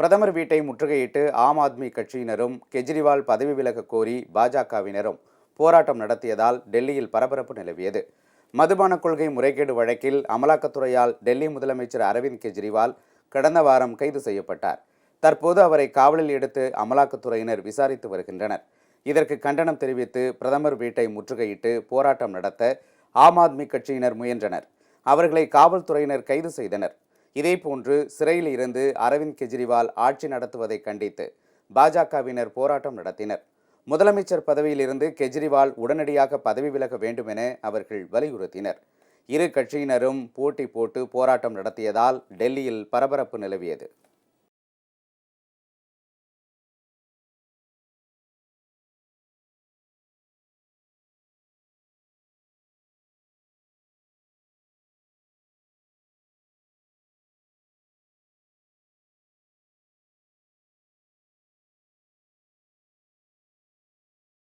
பிரதமர் வீட்டை முற்றுகையிட்டு ஆம் ஆத்மி கட்சியினரும் கெஜ்ரிவால் பதவி விலக கோரி பாஜகவினரும் போராட்டம் நடத்தியதால் டெல்லியில் பரபரப்பு நிலவியது. மதுபான கொள்கை முறைகேடு வழக்கில் அமலாக்கத்துறையால் டெல்லி முதலமைச்சர் அரவிந்த் கெஜ்ரிவால் கடந்த வாரம் கைது செய்யப்பட்டார். தற்போது அவரை காவலில் எடுத்து அமலாக்கத்துறையினர் விசாரித்து வருகின்றனர். இதற்கு கண்டனம் தெரிவித்து பிரதமர் வீட்டை முற்றுகையிட்டு போராட்டம் நடத்த ஆம் ஆத்மி கட்சியினர் முயன்றனர். அவர்களை காவல்துறையினர் கைது செய்தனர். இதேபோன்று சிறையில் இருந்து அரவிந்த் கெஜ்ரிவால் ஆட்சி நடத்துவதை கண்டித்து பாஜகவினர் போராட்டம் நடத்தினர். முதலமைச்சர் பதவியிலிருந்து கெஜ்ரிவால் உடனடியாக பதவி விலக வேண்டும் என அவர்கள் வலியுறுத்தினர். இரு கட்சியினரும் போட்டி போட்டு போராட்டம் நடத்தியதால் டெல்லியில் பரபரப்பு நிலவியது.